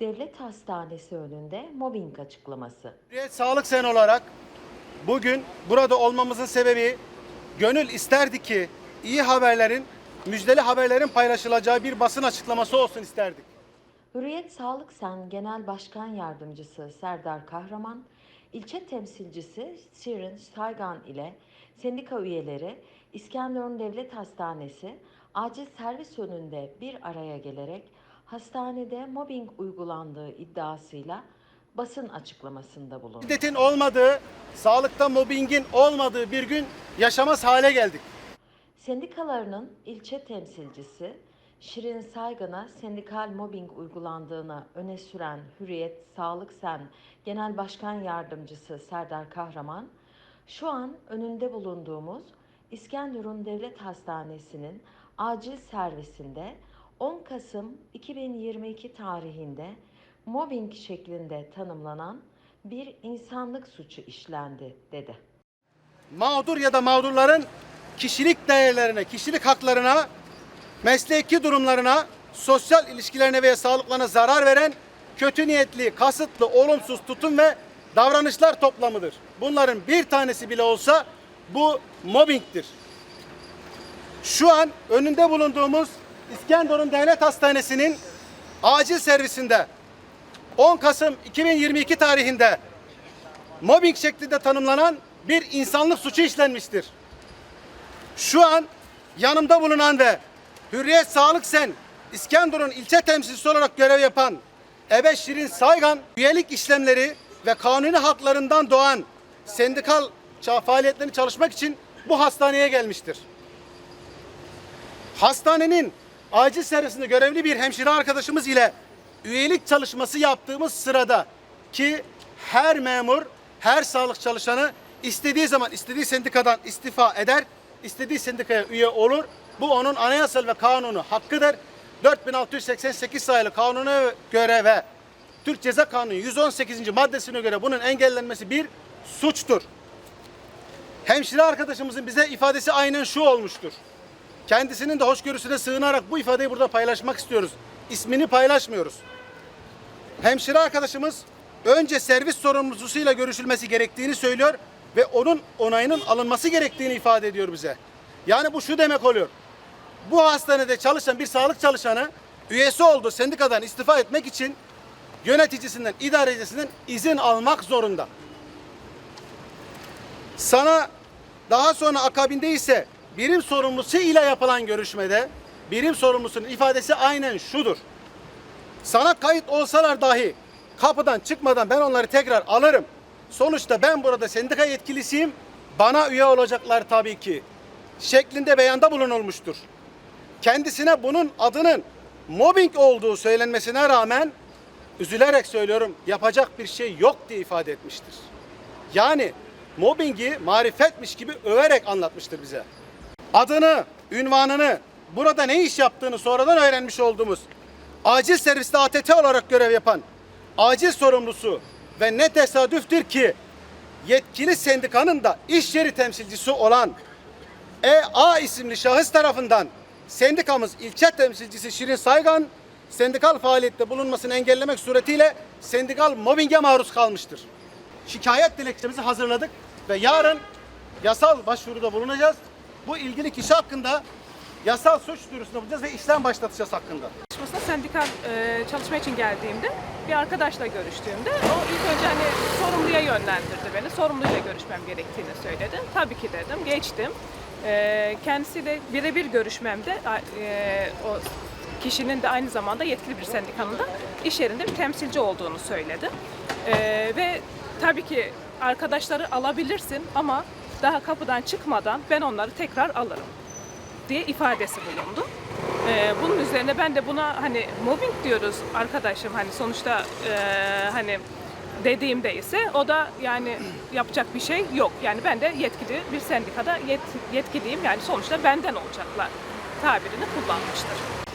Devlet Hastanesi önünde mobbing açıklaması. Sağlık Sen olarak bugün burada olmamızın sebebi gönül isterdi ki iyi haberlerin, müjdeli haberlerin paylaşılacağı bir basın açıklaması olsun isterdik. Hürriyet Sağlık Sen Genel Başkan Yardımcısı Serdar Kahraman, ilçe temsilcisi Şirin Saygan ile sendika üyeleri İskenderun Devlet Hastanesi acil servis önünde bir araya gelerek hastanede mobbing uygulandığı iddiasıyla basın açıklamasında bulundu. Şiddetin olmadığı, sağlıkta mobbingin olmadığı bir gün yaşamaz hale geldik. Sendikalarının ilçe temsilcisi Şirin Saygın'a sendikal mobbing uygulandığını öne süren Hürriyet Sağlık Sen Genel Başkan Yardımcısı Serdar Kahraman, şu an önünde bulunduğumuz İskenderun Devlet Hastanesi'nin acil servisinde 10 Kasım 2022 tarihinde mobbing şeklinde tanımlanan bir insanlık suçu işlendi dedi. Mağdur ya da mağdurların kişilik değerlerine, kişilik haklarına, mesleki durumlarına, sosyal ilişkilerine veya sağlıklarına zarar veren kötü niyetli, kasıtlı, olumsuz tutum ve davranışlar toplamıdır. Bunların bir tanesi bile olsa bu mobbingtir. Şu an önünde bulunduğumuz İskenderun Devlet Hastanesi'nin acil servisinde 10 Kasım 2022 tarihinde mobbing şeklinde tanımlanan bir insanlık suçu işlenmiştir. Şu an yanımda bulunan ve Hürriyet Sağlık Sen İskenderun ilçe temsilcisi olarak görev yapan Ebe Şirin Saygan üyelik işlemleri ve kanuni haklarından doğan sendikal faaliyetlerini çalışmak için bu hastaneye gelmiştir. Hastanenin acil servisinde görevli bir hemşire arkadaşımız ile üyelik çalışması yaptığımız sırada ki her memur, her sağlık çalışanı istediği zaman istediği sendikadan istifa eder, istediği sendikaya üye olur. Bu onun anayasal ve kanunu hakkıdır. 4688 sayılı kanuna göre ve Türk Ceza Kanunu 118. maddesine göre bunun engellenmesi bir suçtur. Hemşire arkadaşımızın bize ifadesi aynen şu olmuştur. Kendisinin de hoşgörüsüne sığınarak bu ifadeyi burada paylaşmak istiyoruz. İsmini paylaşmıyoruz. Hemşire arkadaşımız önce servis sorumlusuyla görüşülmesi gerektiğini söylüyor ve onun onayının alınması gerektiğini ifade ediyor bize. Yani bu şu demek oluyor. Bu hastanede çalışan bir sağlık çalışanı üyesi olduğu sendikadan istifa etmek için yöneticisinden, idarecisinden izin almak zorunda. Sana daha sonra akabinde ise birim sorumlusu ile yapılan görüşmede birim sorumlusunun ifadesi aynen şudur. Sana kayıt olsalar dahi kapıdan çıkmadan ben onları tekrar alırım. Sonuçta ben burada sendika yetkilisiyim. Bana üye olacaklar tabii ki. Şeklinde beyanda bulunulmuştur. Kendisine bunun adının mobbing olduğu söylenmesine rağmen üzülerek söylüyorum yapacak bir şey yok diye ifade etmiştir. Yani mobbingi marifetmiş gibi överek anlatmıştır bize. Adını, ünvanını, burada ne iş yaptığını sonradan öğrenmiş olduğumuz acil serviste ATT olarak görev yapan acil sorumlusu ve ne tesadüftür ki yetkili sendikanın da iş yeri temsilcisi olan EA isimli şahıs tarafından sendikamız ilçe temsilcisi Şirin Saygan sendikal faaliyette bulunmasını engellemek suretiyle sendikal mobbinge maruz kalmıştır. Şikayet dilekçemizi hazırladık ve yarın yasal başvuruda bulunacağız. Bu ilgili kişi hakkında yasal suç duyurusunda bulunacağız ve işlem başlatacağız hakkında. çalışmasına sendikal e, çalışma için geldiğimde bir arkadaşla görüştüğümde o ilk önce hani sorumluya yönlendirdi beni. Sorumluyla görüşmem gerektiğini söyledi. Tabii ki dedim. Geçtim. E, kendisiyle birebir görüşmemde e, o kişinin de aynı zamanda yetkili bir sendikanın da iş yerinde bir temsilci olduğunu söyledi. E, ve tabii ki arkadaşları alabilirsin ama daha kapıdan çıkmadan ben onları tekrar alırım diye ifadesi bulundu. Ee, bunun üzerine ben de buna hani mobbing diyoruz arkadaşım hani sonuçta e, hani dediğimde ise o da yani yapacak bir şey yok. Yani ben de yetkili bir sendikada yet, yetkiliyim yani sonuçta benden olacaklar tabirini kullanmıştır.